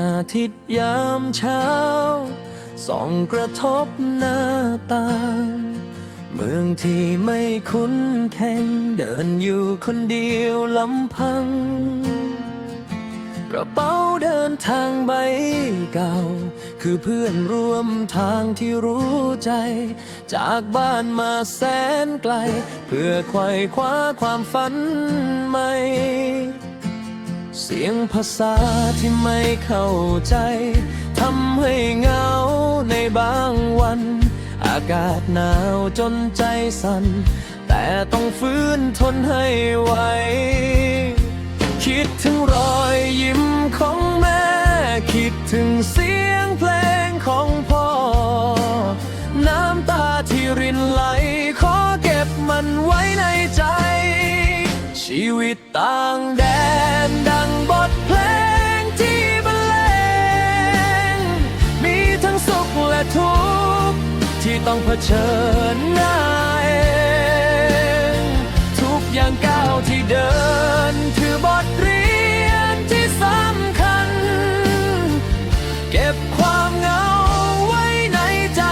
อาทิตย์ยามเช้า ส่องกระทบหน้าต่าง เมืองที่ไม่คุ้นแข่งเดินอยู่คนเดียวลำพัง กระเป๋าเดินทางใบเก่า คือเพื่อนร่วมทางที่รู้ใจ จากบ้านมาแสนไกล เพื่อไขว่คว้าความฝันใหม่ เสียงภาษาที่ไม่เข้าใจทำให้เหงาในบางวัน อากาศหนาวจนใจสั่น แต่ต้องฟื้นทนให้ไหวคิดถึงรอยยิ้มของแม่ คิดถึงเสียงเพลงของพ่อ น้ำตาที่รินไหล ขอเก็บมันไว้ในใจ ชีวิตต่างแดน ทุกข์ที่ต้องเผชิญหน้าเองทุกอย่างก้าวที่เดินคือบทเรียนที่สำคัญ เก็บความเหงาไว้ในใจ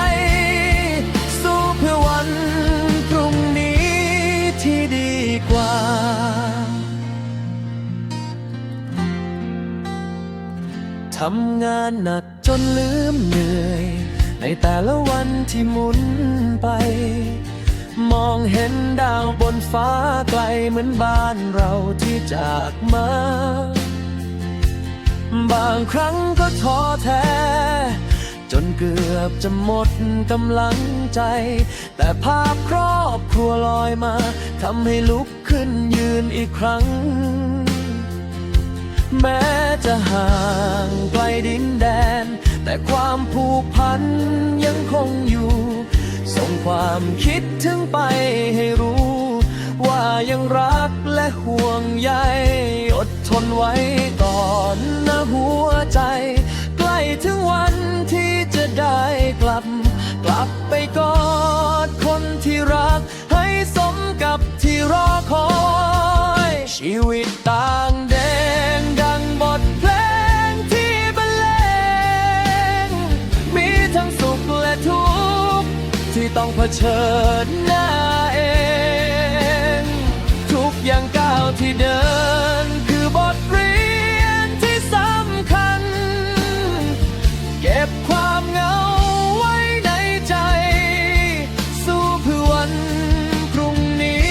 สู้เพื่อวันพรุ่งนี้ที่ดีกว่าทำงานหนักจนลืมเหนื่อย ในแต่ละวันที่หมุนไป มองเห็นดาวบนฟ้าไกลเหมือนบ้านเราที่จากมา บางครั้งก็ท้อแท้ จนเกือบจะหมดกำลังใจ แต่ภาพครอบครัวลอยมาทำให้ลุกขึ้นยืนอีกครั้ง แม้จะห่างไกลดินแดน แต่ความผูกพันยังคงอยู่ ส่งความคิดถึงไปให้รู้ ว่ายังรักและห่วงใยอดทนไว้ก่อนนะหัว ต้องเผชิญหน้าเอง ทุกอย่างก้าวที่เดิน คือบทเรียนที่สำคัญ เก็บความเหงาไว้ในใจ สู้เพื่อวันพรุ่งนี้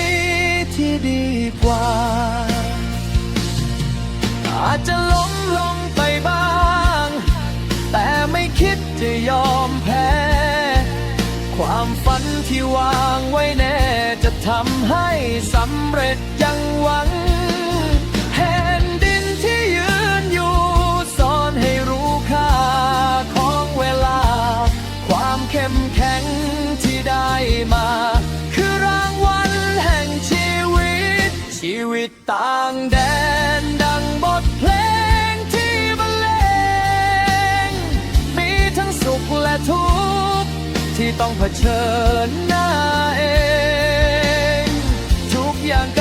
ที่ดีกว่า อาจจะล้มลง ฝันที่วางไว้แน่ จะทำให้สำเร็จยังหวังแผ่นดินที่ยืนอยู่สอนให้รู้ค่าของเวลา ความเข้มแข็งที่ได้มา คือรางวัลแห่งชีวิต ชีวิตต่าง ที่ต้องเผชิญหน้าเอง ทุกอย่าง